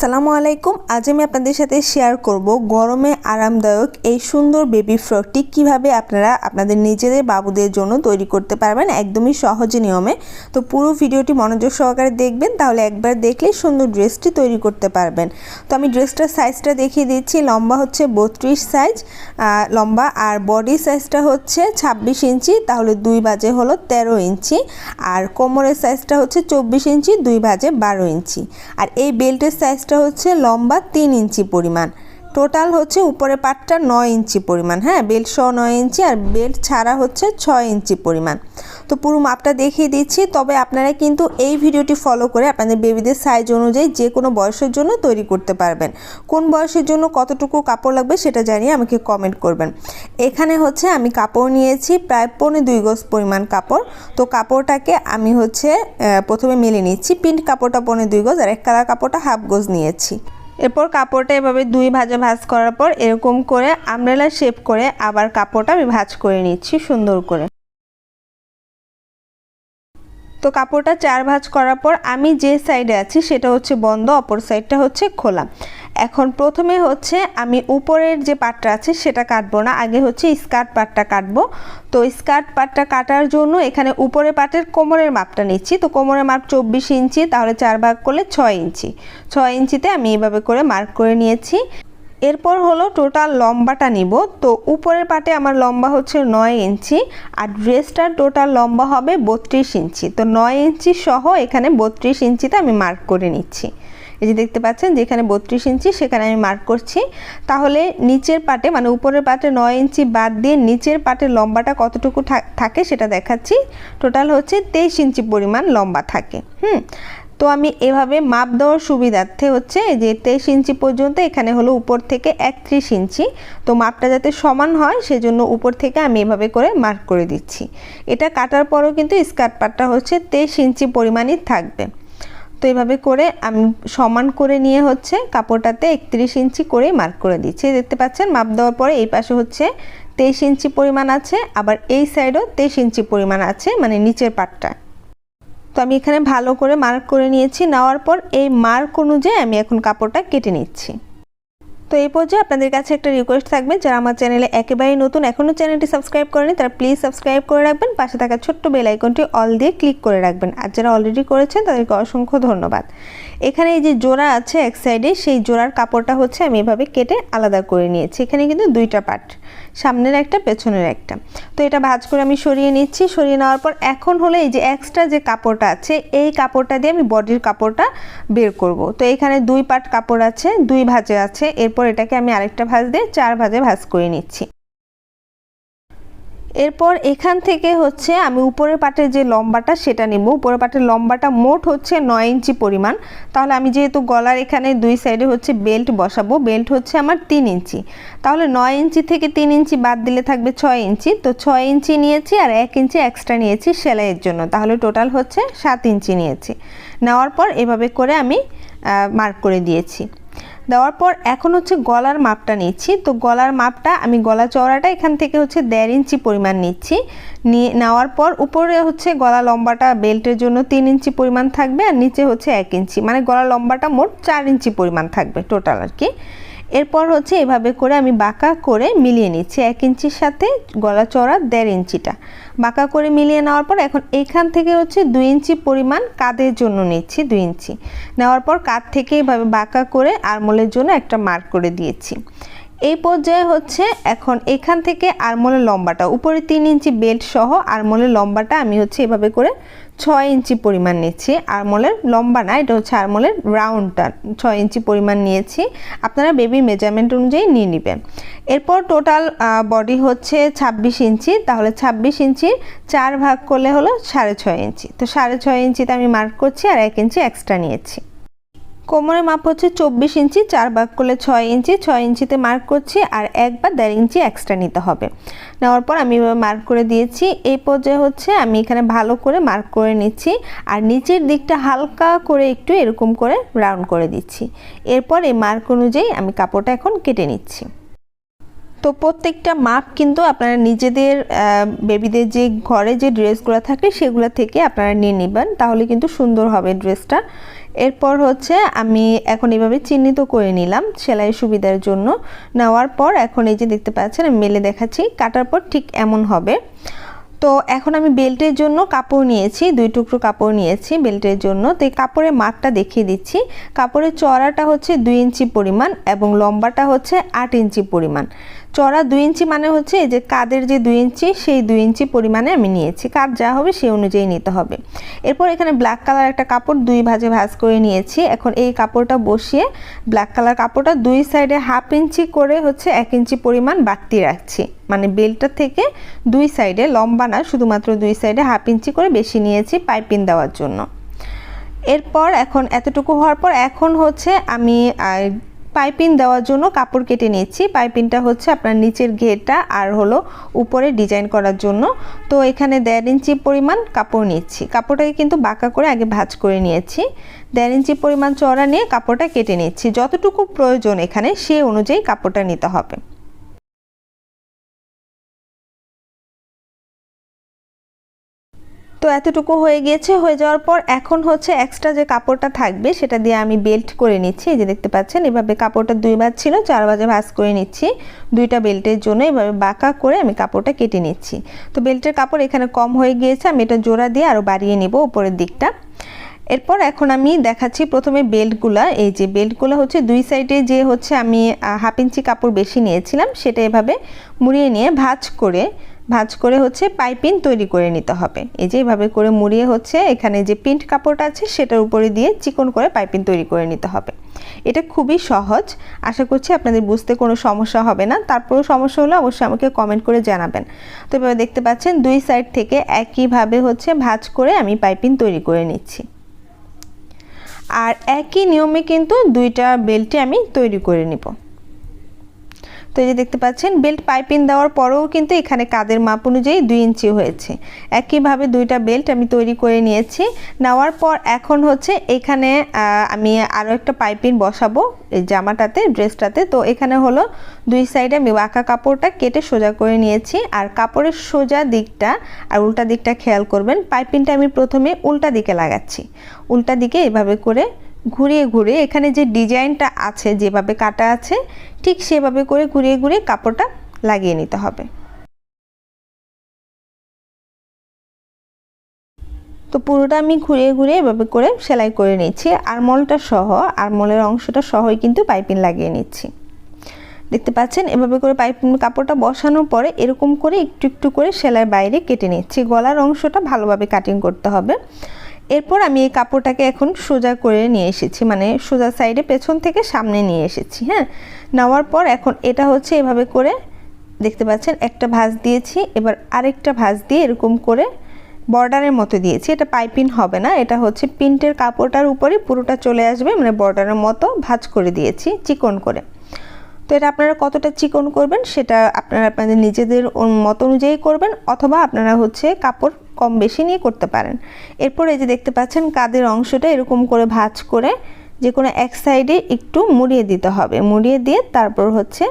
আসসালামু আলাইকুম। আজ আমি আপনাদের সাথে শেয়ার করব গরমে আরামদায়ক এই সুন্দর বেবি ফ্রকটি কীভাবে আপনারা আপনাদের নিজেদের বাবুদের জন্য তৈরি করতে পারবেন একদমই সহজ নিয়মে। তো পুরো ভিডিওটি মনোযোগ সহকারে দেখবেন, তাহলে একবার দেখলেই সুন্দর ড্রেসটি তৈরি করতে পারবেন। তো আমি ড্রেসটার সাইজটা দেখিয়ে দিচ্ছি, লম্বা হচ্ছে বত্রিশ সাইজ লম্বা আর বডি সাইজটা হচ্ছে ছাব্বিশ ইঞ্চি, তাহলে দুই বাজে হলো তেরো ইঞ্চি, আর কোমরের সাইজটা হচ্ছে চব্বিশ ইঞ্চি, দুই বাজে বারো ইঞ্চি। আর এই বেল্টের সাইজটা হচ্ছে লম্বা তিন ইঞ্চি পরিমাণ। টোটাল হচ্ছে উপরে পাটটা নয় ইঞ্চি পরিমাণ হ্যাঁ? বেল্ট সহ নয় ইঞ্চি আর বেল্ট ছাড়া হচ্ছে ছয় ইঞ্চি পরিমাণ। তো পুরো মাপটা দেখিয়ে দিচ্ছি, তবে আপনারা কিন্তু এই ভিডিওটি ফলো করে আপনাদের বেবিদের সাইজ অনুযায়ী যে কোনো বয়সের জন্য তৈরি করতে পারবেন। কোন বয়সের জন্য কতটুকু কাপড় লাগবে সেটা জানিয়ে আমাকে কমেন্ট করবেন। এখানে হচ্ছে আমি কাপড় নিয়েছি প্রায় পৌনে দুই গজ পরিমাণ কাপড়। তো কাপড়টাকে আমি হচ্ছে প্রথমে মেলে নিচ্ছি। প্রিন্ট কাপড়টা পৌনে দুই গজ আর এক কালার কাপড়টা হাফ গজ নিয়েছি। এরপর কাপড়টা এভাবে দুই ভাজে ভাজ করার পর এরকম করে আমরেলা শেপ করে আবার কাপড়টা আমি ভাজ করে নিচ্ছি সুন্দর করে। তো কাপড়টা চার ভাঁজ করার পর আমি যে সাইডে আছি সেটা হচ্ছে বন্ধ, অপর সাইডটা হচ্ছে খোলা। এখন প্রথমে হচ্ছে আমি উপরের যে পাটটা আছে সেটা কাটবো না, আগে হচ্ছে স্কার্ট পাটটা কাটবো। তো স্কার্ট পাটটা কাটার জন্য এখানে উপরে পাটের কোমরের মাপটা নিচ্ছি। তো কোমরের মাপ চব্বিশ ইঞ্চি, তাহলে চার ভাগ করলে ছয় ইঞ্চি। ছয় ইঞ্চিতে আমি এইভাবে করে মার্ক করে নিয়েছি। এরপর হলো টোটাল লম্বাটা নিব। তো উপরের পাটে আমার লম্বা হচ্ছে নয় ইঞ্চি, আর ড্রেসটার টোটাল লম্বা হবে বত্রিশ ইঞ্চি। তো নয় ইঞ্চি সহ এখানে বত্রিশ ইঞ্চিতে আমি মার্ক করে নিচ্ছি। এই যে দেখতে পাচ্ছেন যেখানে বত্রিশ ইঞ্চি, সেখানে আমি মার্ক করছি। তাহলে নিচের পাটে মানে উপরের পাটে নয় ইঞ্চি বাদ দিয়ে নিচের পাটের লম্বাটা কতটুকু থাকে সেটা দেখাচ্ছি। টোটাল হচ্ছে তেইশ ইঞ্চি পরিমাণ লম্বা থাকে, হুম? তো আমি এভাবে মাপ দেওয়ার সুবিধার্থে হচ্ছে যে তেইশ ইঞ্চি পর্যন্ত এখানে হলো উপর থেকে একত্রিশ ইঞ্চি। তো মাপটা যাতে সমান হয়, সেজন্য উপর থেকে আমি এভাবে করে মার্ক করে দিচ্ছি। এটা কাটার পরও কিন্তু স্কার্ট পাটটা হচ্ছে তেইশ ইঞ্চি পরিমাণই থাকবে। তো এইভাবে করে আমি, সমান করে নিয়ে হচ্ছে কাপড়টাতে একত্রিশ ইঞ্চি করে মার্ক করে দিচ্ছি। দেখতে পাচ্ছেন, মাপ দেওয়ার পরে এই পাশে হচ্ছে তেইশ ইঞ্চি পরিমাণ আছে, আবার এই সাইডও তেইশ ইঞ্চি পরিমাণ আছে মানে নিচের পাটটা তো আমি এখানে ভালো করে মার্ক করে নিয়েছি, নেওয়ার পর এই মার্ক অনুযায়ী আমি এখন কাপড়টা কেটে নিচ্ছি। তো এই পর্যায়ে আপনাদের কাছে একটা রিকোয়েস্ট থাকবে, যারা আমার চ্যানেলে একেবারেই নতুন, এখনও চ্যানেলটি সাবস্ক্রাইব করেনি, তারা প্লিজ সাবস্ক্রাইব করে রাখবেন, পাশে থাকা ছোট্ট বেল আইকনটি অল দিয়ে ক্লিক করে রাখবেন। আর যারা অলরেডি করেছেন, তাদেরকে অসংখ্য ধন্যবাদ। এখানে এই যে জোড়া আছে এক সাইডে সেই জোড়ার কাপড়টা হচ্ছে আমি এভাবে কেটে আলাদা করে নিয়েছি। এখানে কিন্তু দুইটা পার্ট সামনের একটা, পেছনের একটা। তো এটা ভাজ করে আমি সরিয়ে নিচ্ছি। সরিয়ে নেওয়ার পর এখন হলো এই যে এক্সট্রা যে কাপড়টা আছে, এই কাপড়টা দিয়ে আমি বডির কাপড়টা বের করব। তো এখানে দুই পাট কাপড় আছে, দুই ভাজে আছে। এরপর এটাকে আমি আরেকটা ভাজ দিয়ে চার ভাজে ভাজ করে নিচ্ছি। এরপর এখান থেকে হচ্ছে আমি উপরের পাটের যে লম্বাটা সেটা নেব। উপরের পাটের লম্বাটা মোট হচ্ছে নয় ইঞ্চি পরিমাণ। তাহলে আমি যেহেতু গলার এখানে দুই সাইডে হচ্ছে বেল্ট বসাবো বেল্ট হচ্ছে আমার তিন ইঞ্চি। তাহলে নয় ইঞ্চি থেকে তিন ইঞ্চি বাদ দিলে থাকবে ছয় ইঞ্চি। তো ছয় ইঞ্চি নিয়েছি আর এক ইঞ্চি এক্সট্রা নিয়েছি সেলাইয়ের জন্য। তাহলে টোটাল হচ্ছে সাত ইঞ্চি নিয়েছি। নেওয়ার পর এভাবে করে আমি মার্ক করে দিয়েছি। দেওয়ার পর এখন হচ্ছে গলার মাপটা নিচ্ছি। তো গলার মাপটা আমি গলা চওড়াটা এখান থেকে হচ্ছে দেড় ইঞ্চি পরিমাণ নিচ্ছি। নিয়ে নেওয়ার পর উপরে হচ্ছে গলা লম্বাটা বেল্টের জন্য তিন ইঞ্চি পরিমাণ থাকবে আর নিচে হচ্ছে এক ইঞ্চি। মানে গলা লম্বাটা মোট চার ইঞ্চি পরিমাণ থাকবে টোটাল আর কি। এরপর হচ্ছে এভাবে করে আমি বাঁকা করে মিলিয়ে নিচ্ছি। এক ইঞ্চির সাথে গলা চড়া দেড় ইঞ্চিটা। বাঁকা করে মিলিয়ে নেওয়ার পর এখন এখান থেকে হচ্ছে দুই ইঞ্চি পরিমাণ কাদের জন্য নিচ্ছি, দুই ইঞ্চি। নেওয়ার পর কাঁধ থেকে এভাবে বাঁকা করে আরমোলের জন্য একটা মার্ক করে দিয়েছি। এই পর্যায়ে হচ্ছে এখন এখান থেকে আরমোলের লম্বাটা, উপরে তিন ইঞ্চি বেল্ট সহ আরমোলের লম্বাটা আমি হচ্ছে এভাবে করে ছয় ইঞ্চি পরিমাণ নিচ্ছি। আরমোলের লম্বা না, এটা হচ্ছে আরমোলের রাউন্ডটা, ছয় ইঞ্চি পরিমাণ নিয়েছি। আপনারা বেবির মেজারমেন্ট অনুযায়ী নিয়ে নেবেন। এরপর টোটাল বডি হচ্ছে ২৬ ইঞ্চি, তাহলে ২৬ ইঞ্চির চার ভাগ করলে হলো সাড়ে ছয় ইঞ্চি। তো সাড়ে ছয় ইঞ্চিতে আমি মার্ক করছি আর এক ইঞ্চি এক্সট্রা নিয়েছি। কোমরের মাপ হচ্ছে চব্বিশ ইঞ্চি, চার ভাগ করলে ছয় ইঞ্চি, ছয় ইঞ্চিতে মার্ক করছি আর এক বা দেড় ইঞ্চি এক্সট্রা নিতে হবে। নেওয়ার পর আমি মার্ক করে দিয়েছি। এই পর্যায়ে হচ্ছে আমি এখানে ভালো করে মার্ক করে নিচ্ছি আর নিচের দিকটা হালকা করে একটু এরকম করে রাউন্ড করে দিচ্ছি। এরপর এই মার্ক অনুযায়ী আমি কাপড়টা এখন কেটে নিচ্ছি। তো প্রত্যেকটা মাপ কিন্তু আপনারা নিজেদের বেবিদের যে ঘরে যে ড্রেসগুলো থাকে সেগুলো থেকে আপনারা নিয়ে নেবেন, তাহলে কিন্তু সুন্দর হবে ড্রেসটা। এরপর হচ্ছে আমি এখন এভাবে চিহ্নিত করে নিলাম সেলাই সুবিধার জন্য। নেওয়ার পর এখন এই যে দেখতে পাচ্ছেন, আমি মেলে দেখাচ্ছি, কাটার পর ঠিক এমন হবে। তো এখন আমি বেল্টের জন্য কাপড় নিয়েছি, দুই টুকরো কাপড় নিয়েছি বেল্টের জন্য। তো এই কাপড়ের মাপটা দেখিয়ে দিচ্ছি। কাপড়ের চড়াটা হচ্ছে দুই ইঞ্চি পরিমাণ এবং লম্বাটা হচ্ছে আট ইঞ্চি পরিমাণ। চড়া দুই ইঞ্চি মানে হচ্ছে এই যে কাদের যে দুই ইঞ্চি, সেই দুই ইঞ্চি পরিমাণে আমি নিয়েছি। কাদ যা হবে সেই অনুযায়ী নিতে হবে। এরপর এখানে ব্ল্যাক কালার একটা কাপড় দুই ভাজে ভাজ করে নিয়েছি। এখন এই কাপড়টা বসিয়ে ব্ল্যাক কালার কাপড়টা দুই সাইডে হাফ ইঞ্চি করে হচ্ছে এক ইঞ্চি পরিমাণ বাড়তি রাখছি। মানে বেলটা থেকে দুই সাইডে লম্বা না, শুধুমাত্র দুই সাইডে হাফ ইঞ্চি করে বেশি নিয়েছি পাইপিং দেওয়ার জন্য। এরপর এখন এতটুকু হওয়ার পর এখন হচ্ছে আমি পাইপিং দেওয়ার জন্য কাপড় কেটে নিচ্ছি পাইপিনটা হচ্ছে আপনার নিচের ঘেরটা আর হলো উপরে ডিজাইন করার জন্য। তো এখানে দেড় ইঞ্চি পরিমাণ কাপড় নিচ্ছি কাপড়টাকে কিন্তু বাঁকা করে আগে ভাজ করে নিয়েছি। দেড় ইঞ্চি পরিমাণ চড়া নিয়ে কাপড়টা কেটে নিচ্ছি যতটুকু প্রয়োজন এখানে সে অনুযায়ী কাপড়টা নিতে হবে। তো এতটুকু হয়ে গিয়েছে। হয়ে যাওয়ার পর এখন হচ্ছে এক্সট্রা যে কাপড়টা থাকবে সেটা দিয়ে আমি বেল্ট করে নিচ্ছি। এই যে দেখতে পাচ্ছেন, এভাবে কাপড়টা দুই বাজ ছিল, চার বাজে ভাজ করে নিচ্ছি। দুইটা বেল্টের জন্য এভাবে বাঁকা করে আমি কাপড়টা কেটে নিচ্ছি। তো বেল্টের কাপড় এখানে কম হয়ে গিয়েছে, আমি এটা জোড়া দিয়ে আরও বাড়িয়ে নিব উপরের দিকটা। এরপর এখন আমি দেখাচ্ছি প্রথমে বেল্টগুলা এই যে বেল্টগুলো হচ্ছে দুই সাইডে যে হচ্ছে আমি হাফ ইঞ্চি কাপড় বেশি নিয়েছিলাম, সেটা এভাবে মুড়িয়ে নিয়ে ভাজ করে ভাজ করে হচ্ছে পাইপিং তৈরি করে নিতে হবে। এই যে এভাবে করে মুড়িয়ে হচ্ছে, এখানে যে প্রিন্ট কাপড়টা আছে সেটার উপরে দিয়ে চিকন করে পাইপিং তৈরি করে নিতে হবে। এটা খুবই সহজ, আশা করছি আপনাদের বুঝতে কোনো সমস্যা হবে না। তারপরেও সমস্যা হলে অবশ্যই আমাকে কমেন্ট করে জানাবেন। তো এভাবে দেখতে পাচ্ছেন, দুই সাইড থেকে একইভাবে হচ্ছে ভাজ করে আমি পাইপিং তৈরি করে নিচ্ছি। আর একই নিয়মে কিন্তু দুইটা বেল্টে আমি তৈরি করে নিব। তো এই যে দেখতে পাচ্ছেন, বেল্ট পাইপিং দেওয়ার পরেও কিন্তু এখানে কাদের মাপ অনুযায়ী দুই ইঞ্চি হয়েছে। একইভাবে দুইটা বেল্ট আমি তৈরি করে নিয়েছি। নেওয়ার পর এখন হচ্ছে এখানে আমি আরও একটা পাইপিং বসাবো এই জামাটাতে, ড্রেসটাতে। তো এখানে হলো দুই সাইডে আমি বাঁকা কাপড়টা কেটে সোজা করে নিয়েছি। আর কাপড়ের সোজা দিকটা আর উল্টা দিকটা খেয়াল করবেন, পাইপিংটা আমি প্রথমে উল্টা দিকে লাগাচ্ছি। উল্টা দিকে এভাবে করে ঘুরিয়ে ঘুরিয়ে এখানে যে ডিজাইনটা আছে, যেভাবে কাটা আছে, ঠিক সেভাবে করে ঘুরিয়ে ঘুরিয়ে কাপড়টা লাগিয়ে নিতে হবে। তো পুরোটা আমি ঘুরিয়ে ঘুরিয়ে এভাবে করে সেলাই করে নিচ্ছি। আরমলটা সহ, আরমলের অংশটা সহই কিন্তু পাইপিং লাগিয়ে নিচ্ছি। দেখতে পাচ্ছেন, এভাবে করে পাইপিং কাপড়টা বসানোর পরে এরকম করে একটু একটু করে সেলাই বাইরে কেটে নিচ্ছি। গলার অংশটা ভালোভাবে কাটিং করতে হবে। এরপর আমি এই কাপড়টাকে এখন সোজা করে নিয়ে এসেছি মানে সোজা সাইডে পেছন থেকে সামনে নিয়ে এসেছি হ্যাঁ? নেওয়ার পর এখন এটা হচ্ছে এভাবে করে, দেখতে পাচ্ছেন, একটা ভাঁজ দিয়েছি, এবার আরেকটা ভাঁজ দিয়ে এরকম করে বর্ডারের মতো দিয়েছি। এটা পাইপিন হবে না, এটা হচ্ছে প্রিন্টের কাপড়টার উপরে পুরোটা চলে আসবে মানে বর্ডারের মতো ভাঁজ করে দিয়েছি, চিকন করে। তো এটা আপনারা কতটা চিকন করবেন সেটা আপনারা আপনাদের নিজেদের মত অনুযায়ী করবেন অথবা আপনারা হচ্ছে কাপড় কম বেশি নিয়ে করতে পারেন। এরপর এই যে দেখতে পাচ্ছেন কাদের অংশটা এরকম করে ভাঁজ করে যে কোনো এক সাইডে একটু মুড়িয়ে দিতে হবে। মুড়িয়ে দিয়ে তারপর হচ্ছে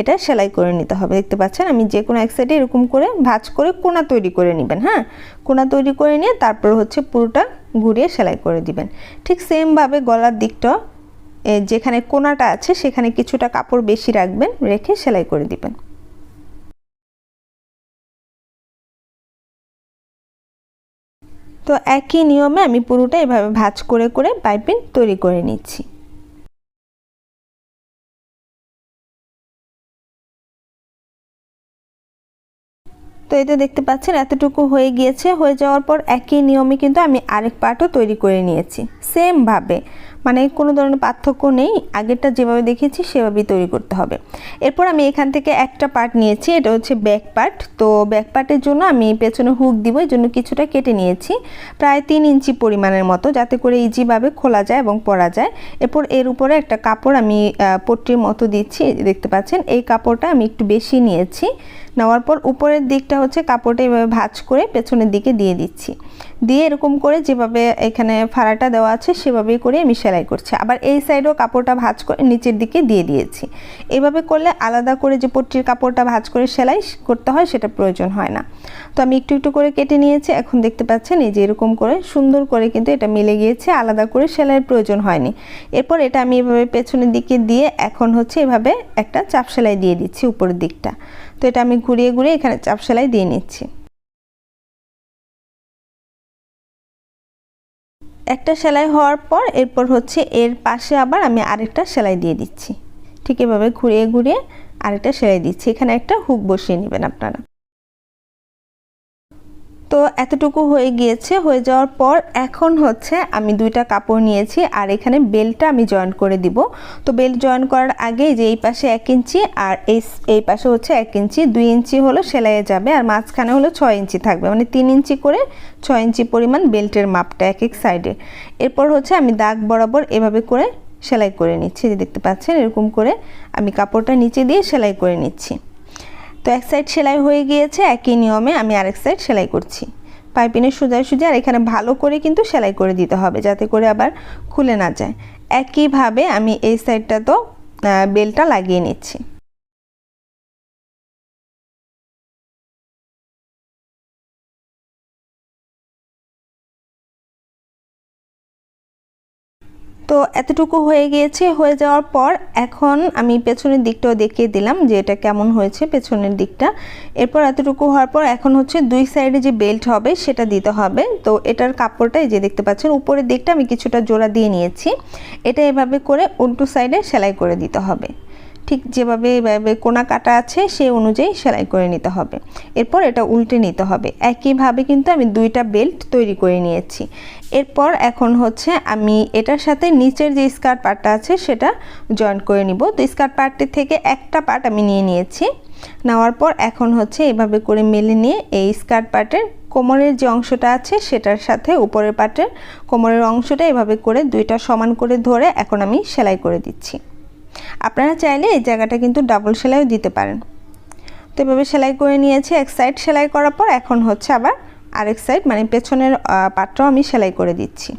এটা সেলাই করে নিতে হবে। দেখতে পাচ্ছেন আমি যে কোনো এক সাইডে এরকম করে ভাঁজ করে কোনা তৈরি করে নেবেন হ্যাঁ? কোনা তৈরি করে নিয়ে তারপর হচ্ছে পুরোটা ঘুরিয়ে সেলাই করে দিবেন। ঠিক সেমভাবে গলার দিকটা যেখানে কোনাটা আছে, সেখানে কিছুটা কাপড় বেশি রাখবেন, রেখে সেলাই করে দিবেন। তো একই নিয়মে আমি পুরোটা এভাবে ভাজ করে করে পাইপিং তৈরি করে নিচ্ছি। তো এটা দেখতে পাচ্ছেন, এতটুকু হয়ে গিয়েছে। হয়ে যাওয়ার পর একই নিয়মে কিন্তু আমি আরেক পার্টও তৈরি করে নিয়েছি। সেমভাবে মানে কোনো ধরনের পার্থক্য নেই, আগেরটা যেভাবে দেখেছি সেভাবেই তৈরি করতে হবে। এরপর আমি এখান থেকে একটা পার্ট নিয়েছি, এটা হচ্ছে ব্যাক পার্ট। তো ব্যাক পার্টের জন্য আমি পেছনে হুক দিব, এই জন্য কিছুটা কেটে নিয়েছি, প্রায় তিন ইঞ্চি পরিমাণের মতো, যাতে করে ইজিভাবে খোলা যায় এবং পরা যায়। এরপর এর উপরে একটা কাপড় আমি পট্টির মতো দিচ্ছি, দেখতে পাচ্ছেন, এই কাপড়টা আমি একটু বেশি নিয়েছি। নেওয়ার পর উপরের দিকটা হচ্ছে কাপড়টা এভাবে ভাজ করে পেছনের দিকে দিয়ে দিচ্ছি। দিয়ে এরকম করে যেভাবে এখানে ফাড়াটা দেওয়া আছে, সেভাবেই করে আমি সেলাই করছি। আবার এই সাইডও কাপড়টা ভাজ করে নিচের দিকে দিয়ে দিয়েছি। এভাবে করলে আলাদা করে যে পট্টির কাপড়টা ভাজ করে সেলাই করতে হয়, সেটা প্রয়োজন হয় না। তো আমি একটু একটু করে কেটে নিয়েছি। এখন দেখতে পাচ্ছেন এই যে এরকম করে সুন্দর করে কিন্তু এটা মিলে গিয়েছে, আলাদা করে সেলাইয়ের প্রয়োজন হয়নি। এরপর এটা আমি এভাবে পেছনের দিকে দিয়ে এখন হচ্ছে এভাবে একটা চাপ সেলাই দিয়ে দিচ্ছি উপরের দিকটা। তো এটা আমি ঘুরিয়ে ঘুরিয়ে এখানে চাপ সেলাই দিয়ে নিচ্ছি। একটা সেলাই হওয়ার পর এরপর হচ্ছে এর পাশে আবার আমি আরেকটা সেলাই দিয়ে দিচ্ছি। ঠিক এভাবে ঘুরিয়ে ঘুরিয়ে আরেকটা সেলাই দিচ্ছি। এখানে একটা হুক বসিয়ে নেবেন আপনারা। তো এতটুকু হয়ে গিয়েছে। হয়ে যাওয়ার পর এখন হচ্ছে আমি দুইটা কাপড় নিয়েছি আর এখানে বেল্টটা আমি জয়েন করে দিব। তো বেল্ট জয়েন করার আগে যে এই পাশে এক ইঞ্চি আর এই এই পাশে হচ্ছে এক ইঞ্চি। দুই ইঞ্চি হলো সেলাইয়ে যাবে আর মাঝখানে হলো ছয় ইঞ্চি থাকবে। মানে তিন ইঞ্চি করে ছয় ইঞ্চি পরিমাণ বেল্টের মাপটা এক এক সাইডে এরপর হচ্ছে আমি দাগ বরাবর এভাবে করে সেলাই করে নিচ্ছি। যে দেখতে পাচ্ছেন এরকম করে আমি কাপড়টা নিচে দিয়ে সেলাই করে নিচ্ছি। তো এক সাইড সেলাই হয়ে গিয়েছে, একই নিয়মে আমি আরেক সাইড সেলাই করছি। পাইপিনের সোজায় সোজা আর এখানে ভালো করে কিন্তু সেলাই করে দিতে হবে যাতে করে আবার খুলে না যায়। একইভাবে আমি এই সাইডটা তো বেলটা লাগিয়ে নিচ্ছি। তো এতটুকু হয়ে গিয়েছে। হয়ে যাওয়ার পর এখন আমি পেছনের দিকটাও দেখিয়ে দিলাম যে এটা কেমন হয়েছে পেছনের দিকটা। এরপর এতটুকু হওয়ার পর এখন হচ্ছে দুই সাইডে যে বেল্ট হবে সেটা দিতে হবে। তো এটার কাপড়টা এই যে দেখতে পাচ্ছেন, উপরের দিকটা আমি কিছুটা জোড়া দিয়ে নিয়েছি। এটা এভাবে করে উল্টো সাইডে সেলাই করে দিতে হবে। ঠিক যেভাবে কোনা কাটা আছে, সে অনুযায়ী সেলাই করে নিতে হবে। এরপর এটা উল্টে নিতে হবে। একইভাবে কিন্তু আমি দুইটা বেল্ট তৈরি করে নিয়েছি। এরপর এখন হচ্ছে আমি এটার সাথে নিচের যে স্কার্ট পার্টটা আছে, সেটা জয়েন করে নিব। তো স্কার্ট পার্টটি থেকে একটা পার্ট আমি নিয়ে নিয়েছি। নেওয়ার পর এখন হচ্ছে এভাবে করে মেলে নিয়ে এই স্কার্ট পার্টের কোমরের যে অংশটা আছে, সেটার সাথে উপরের পার্টের কোমরের অংশটা এভাবে করে দুইটা সমান করে ধরে এখন আমি সেলাই করে দিচ্ছি। আপনারা চাইলে এই জায়গাটা কিন্তু ডাবল সেলাইও দিতে পারেন। তো এভাবে সেলাই করে নিয়েছি, এক সাইড সেলাই করার পর এখন হচ্ছে আবার আরেক সাইড মানে পেছনের পাটটাও আমি সেলাই করে দিচ্ছি।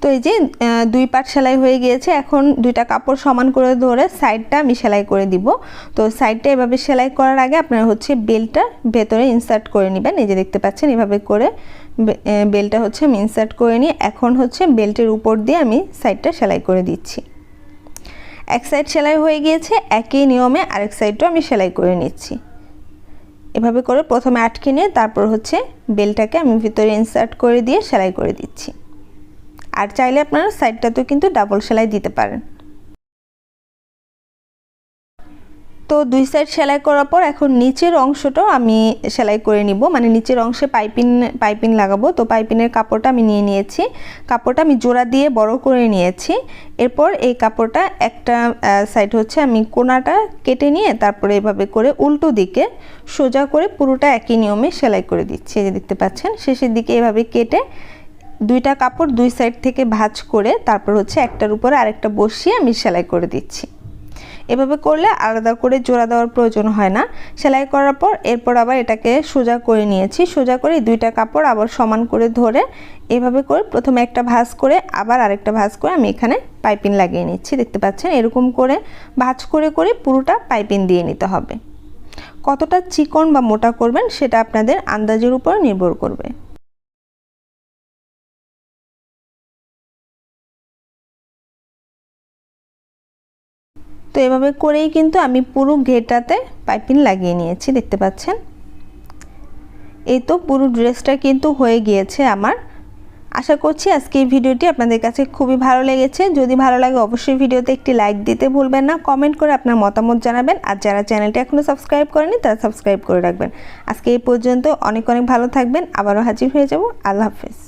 তো এই যে দুই পাট সেলাই হয়ে গিয়েছে, এখন দুইটা কাপড় সমান করে ধরে সাইডটা আমি সেলাই করে দিব। তো সাইডটা এভাবে সেলাই করার আগে আপনারা হচ্ছে বেলটা ভেতরে ইনসার্ট করে নেবেন। এই যে দেখতে পাচ্ছেন, এভাবে করে বেলটা হচ্ছে আমি ইনসার্ট করে নিই এখন হচ্ছে বেল্টের উপর দিয়ে আমি সাইডটা সেলাই করে দিচ্ছি। এক সাইড সেলাই হয়ে গিয়েছে, একই নিয়মে আরেক সাইডটাও আমি সেলাই করে নিচ্ছি। এভাবে করে প্রথমে আটকে নিয়ে তারপর হচ্ছে বেলটাকে আমি ভিতরে ইনসার্ট করে দিয়ে সেলাই করে দিচ্ছি। আর চাইলে আপনারা সাইডটাতেও কিন্তু ডাবল সেলাই দিতে পারেন। তো দুই সাইড সেলাই করার পর এখন নিচের অংশটাও আমি সেলাই করে নিব। মানে নিচের অংশে পাইপিং পাইপিং লাগাবো। তো পাইপিনের কাপড়টা আমি নিয়ে নিয়েছি। কাপড়টা আমি জোড়া দিয়ে বড় করে নিয়েছি। এরপর এই কাপড়টা একটা সাইড হচ্ছে আমি কোনাটা কেটে নিয়ে তারপরে এভাবে করে উল্টো দিকে সোজা করে পুরোটা একই নিয়মে সেলাই করে দিচ্ছি। যে দেখতে পাচ্ছেন, শেষের দিকে এভাবে কেটে দুইটা কাপড় দুই সাইড থেকে ভাঁজ করে তারপর হচ্ছে একটার উপরে আরেকটা বসিয়ে আমি সেলাই করে দিচ্ছি। এভাবে করলে আলাদা করে জোড়া দেওয়ার প্রয়োজন হয় না। সেলাই করার পর এরপর আবার এটাকে সোজা করে নিয়েছি। সোজা করে দুইটা কাপড় আবার সমান করে ধরে এভাবে করে প্রথমে একটা ভাঁজ করে আবার আরেকটা ভাঁজ করে আমি এখানে পাইপিং লাগিয়ে নিচ্ছি। দেখতে পাচ্ছেন এরকম করে ভাঁজ করে করে পুরোটা পাইপিং দিয়ে নিতে হবে। কতটা চিকন বা মোটা করবেন সেটা আপনাদের আন্দাজের উপর নির্ভর করবে। তো এভাবে করেই কিন্তু আমি পুরো ঘেটাতে পাইপিং লাগিয়ে নিয়েছি, দেখতে পাচ্ছেন? এই তো পুরো ড্রেসটা কিন্তু হয়ে গিয়েছে আমার। আশা করছি আজকে এই ভিডিওটি আপনাদের কাছে খুবই ভালো লেগেছে। যদি ভালো লাগে অবশ্যই ভিডিওতে একটি লাইক দিতে ভুলবেন না কমেন্ট করে আপনার মতামত জানাবেন। আর যারা চ্যানেলটি এখনও সাবস্ক্রাইব করেনি তারা সাবস্ক্রাইব করে রাখবেন। আজকে এই পর্যন্ত অনেক অনেক ভালো থাকবেন। আবারও হাজির হয়ে যাব। আল্লাহ হাফেজ।